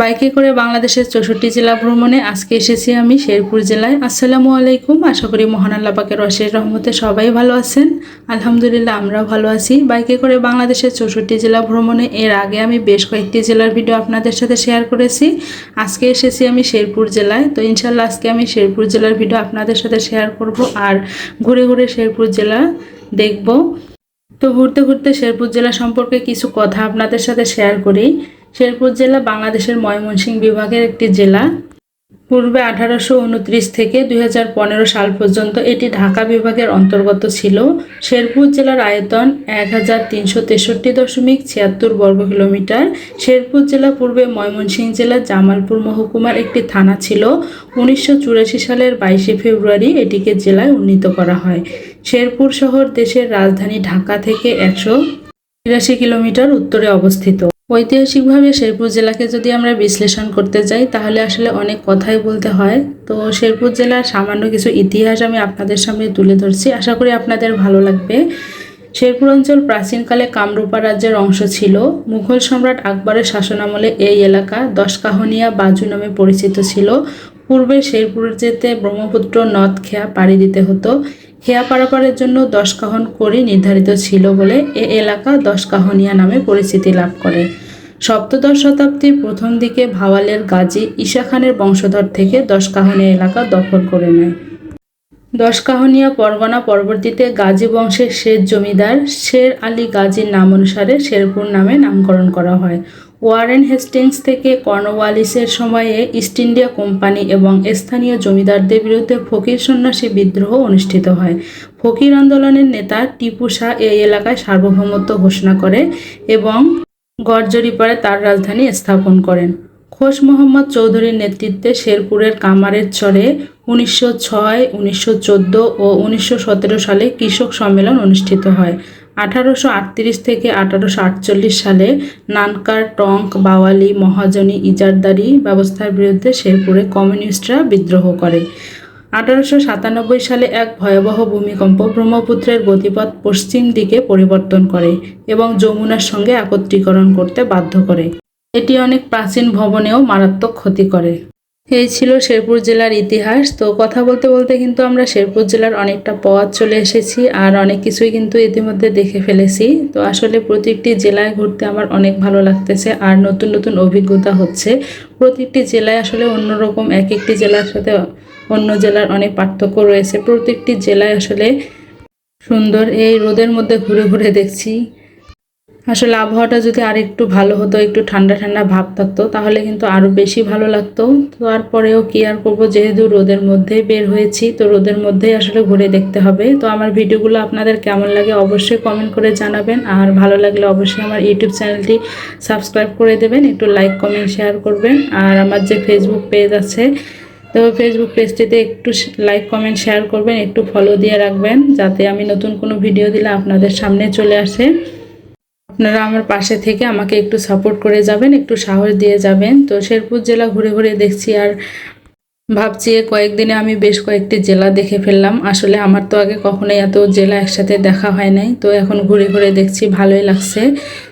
বাইকে করে বাংলাদেশের চৌষট্টি জেলা ভ্রমণে আজকে এসেছি আমি শেরপুর জেলায়। আসসালামু আলাইকুম। আশা করি মহান আল্লাহ পাকের অশেষ রহমতে সবাই ভালো আছেন। আলহামদুলিল্লাহ, আমরাও ভালো আছি। বাইকে করে বাংলাদেশের চৌষট্টি জেলা ভ্রমণে এর আগে আমি বেশ কয়েকটি জেলার ভিডিও আপনাদের সাথে শেয়ার করেছি। আজকে এসেছি আমি শেরপুর জেলায়। তো ইনশাল্লাহ আজকে আমি শেরপুর জেলার ভিডিও আপনাদের সাথে শেয়ার করব আর ঘুরে ঘুরে শেরপুর জেলা দেখব। তো ঘুরতে ঘুরতে শেরপুর জেলা সম্পর্কে কিছু কথা আপনাদের সাথে শেয়ার করি। শেরপুর জেলা বাংলাদেশের ময়মনসিংহ বিভাগের একটি জেলা। পূর্বে আঠারোশো উনত্রিশ থেকে দুই হাজার পনেরো সাল পর্যন্ত এটি ঢাকা বিভাগের অন্তর্গত ছিল। শেরপুর জেলার আয়তন এক হাজার তিনশো তেষট্টি দশমিক ছিয়াত্তর বর্গ কিলোমিটার। শেরপুর জেলা পূর্বে ময়মনসিংহ জেলার জামালপুর মহকুমার একটি থানা ছিল। উনিশশো চুরাশি সালের বাইশে ফেব্রুয়ারি এটিকে জেলায় উন্নীত করা হয়। শেরপুর শহর দেশের রাজধানী ঢাকা থেকে একশো তিরাশি কিলোমিটার উত্তরে অবস্থিত। ঐতিহাসিকভাবে শেরপুর জেলাকে যদি আমরা বিশ্লেষণ করতে যাই, তাহলে আসলে অনেক কথাই বলতে হয়। তো শেরপুর জেলার সামান্য কিছু ইতিহাস আমি আপনাদের সামনে তুলে ধরছি। আশা করি আপনাদের ভালো লাগবে। শেরপুর অঞ্চল প্রাচীনকালে কামরূপা রাজ্যের অংশ ছিল। মুঘল সম্রাট আকবরের শাসনামলে এই এলাকা দশকাহনিয়া বাজু নামে পরিচিত ছিল। পূর্বে শেরপুর যেতে ব্রহ্মপুত্র নদ খেয়া পাড়ি দিতে হতো। খেয়া পারাপারের জন্য দশকাহন করি নির্ধারিত ছিল বলে এ এলাকা দশ দশকাহনিয়া নামে পরিচিতি লাভ করে। সপ্তদশ শতাব্দীর প্রথম দিকে ভাওয়ালের গাজী ঈশা খানের বংশধর থেকে দশকাহনিয়া এলাকা দখল করে নেয়। দশকাহনিয়া পরগনা পরবর্তীতে গাজী বংশের শের জমিদার শের আলী গাজীর নাম অনুসারে শেরপুর নামে নামকরণ করা হয়। ওয়ারেন হেস্টিংস থেকে কর্নওয়ালিসের সময়ে ইস্ট ইন্ডিয়া কোম্পানি এবং স্থানীয় জমিদারদের বিরুদ্ধে ফকির সন্ন্যাসী বিদ্রোহ অনুষ্ঠিত হয়। ফকির আন্দোলনের নেতা টিপু শাহ এই এলাকায় সার্বভৌমত্ব ঘোষণা করে এবং গড়জরিপাড়ে তার রাজধানী স্থাপন করেন। খোশ মোহাম্মদ চৌধুরীর নেতৃত্বে শেরপুরের কামারের চরে উনিশশো ছয়, উনিশশো ও উনিশশো সতেরো সালে কৃষক সম্মেলন অনুষ্ঠিত হয়। আঠারোশো আটত্রিশ থেকে আঠারোশো আটচল্লিশ সালে নানকার, টঙ্ক, বাওয়ালি, মহাজনী, ইজারদারি ব্যবস্থার বিরুদ্ধে শেরপুরে কমিউনিস্টরা বিদ্রোহ করে। আঠারোশো সাতানব্বই সালে এক ভয়াবহ ভূমিকম্প ব্রহ্মপুত্রের গতিপথ পশ্চিম দিকে পরিবর্তন করে এবং যমুনার সঙ্গে একত্রীকরণ করতে বাধ্য করে। এটি অনেক প্রাচীন ভবনেও মারাত্মক ক্ষতি করে। এই ছিল শেরপুর জেলার ইতিহাস। তো কথা বলতে বলতে কিন্তু আমরা শেরপুর জেলার অনেকটা পথ চলে এসেছি আর অনেক কিছুই কিন্তু ইতিমধ্যে দেখে ফেলেছি। তো আসলে প্রত্যেকটি জেলায় ঘুরতে আমার অনেক ভালো লাগতেছে আর নতুন নতুন অভিজ্ঞতা হচ্ছে। প্রত্যেকটি জেলায় আসলে অন্যরকম এক একটি জেলার সাথে অন্য জেলার অনেক পার্থক্য রয়েছে। প্রত্যেকটি জেলায় আসলে সুন্দর এই রোদের মধ্যে ঘুরে ঘুরে দেখছি। আসলে আবহাওয়াটা যদি আর একটু ভালো হতো, একটু ঠান্ডা ঠান্ডা ভাব থাকতো, তাহলে কিন্তু আরও বেশি ভালো লাগতো। তো তারপরেও কি আর করব, যেহেতু রোদের মধ্যেই বের হয়েছি, তো রোদের মধ্যেই আসলে ঘুরে দেখতে হবে। তো আমার ভিডিওগুলো আপনাদের কেমন লাগে অবশ্যই কমেন্ট করে জানাবেন, আর ভালো লাগলে অবশ্যই আমার ইউটিউব চ্যানেলটি সাবস্ক্রাইব করে দেবেন, একটু লাইক কমেন্ট শেয়ার করবেন। আর আমার যে ফেসবুক পেজ আছে, তো ফেসবুক পেজটিতে একটু লাইক কমেন্ট শেয়ার করবেন, একটু ফলো দিয়ে রাখবেন, যাতে আমি নতুন কোনো ভিডিও দিলে আপনাদের সামনে চলে আসে। আপনারা আমার পাশে থেকে আমাকে একটু সাপোর্ট করে যাবেন, একটু সাহস দিয়ে যাবেন। তো শেরপুর জেলা ঘুরে ঘুরে দেখছি আর ভাবছি কয়েকদিনে আমি বেশ কয়েকটি জেলা দেখে ফেললাম। আসলে আমার তো আগে কখনোই এত জেলা একসাথে দেখা হয় নাই। তো এখন ঘুরে ঘুরে দেখছি, ভালোই লাগছে।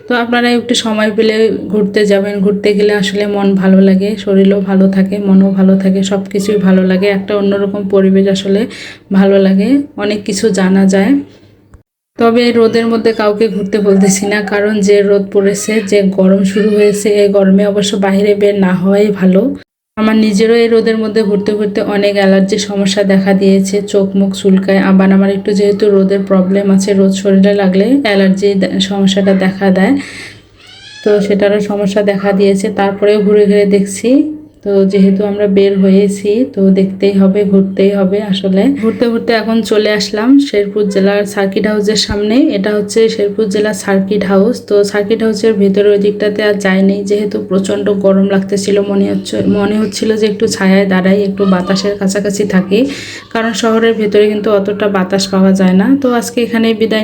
তো আপনারা একটু সময় পেলে ঘুরতে যাবেন। ঘুরতে গেলে আসলে মন ভালো লাগে, শরীরও ভালো থাকে, মনও ভালো থাকে সব কিছুই ভালো লাগে। একটা অন্যরকম পরিবেশ আসলে ভালো লাগে। অনেক কিছু জানা যায়। তবে এই রোদের মধ্যে কাউকে ঘুরতে বলতেছি না, কারণ যে রোদ পড়েছে, যে গরম শুরু হয়েছে, এই গরমে অবশ্য বাইরে বের না হওয়াই ভালো। আমার নিজেরও এই রোদের মধ্যে ঘুরতে ঘুরতে অনেক অ্যালার্জির সমস্যা দেখা দিয়েছে, চোখ মুখ চুলকায়। আবার আমার একটু যেহেতু রোদের প্রবলেম আছে, রোদ শরীরে লাগলে অ্যালার্জি সমস্যাটা দেখা দেয়। তো সেটারও সমস্যা দেখা দিয়েছে, তারপরেও ঘুরে ঘুরে দেখছি। তো যেহেতু আমরা বের হয়েছি, তো দেখতেই হবে, ঘুরতেই হবে আসলে। ঘুরতে ঘুরতে এখন চলে আসলাম শেরপুর জেলার সার্কিট হাউসের সামনে। এটা হচ্ছে শেরপুর জেলার সার্কিট হাউস। তো সার্কিট হাউসের ভেতরে ওই দিকটাতে আর যায়নি যেহেতু প্রচণ্ড গরম লাগতেছিল, মনে হচ্ছে, মনে হচ্ছিল যে একটু ছায়ায় দাঁড়াই, একটু বাতাসের কাছাকাছি থাকি। কারণ শহরের ভেতরে কিন্তু অতটা বাতাস পাওয়া যায় না। তো আজকে এখানে বিদায়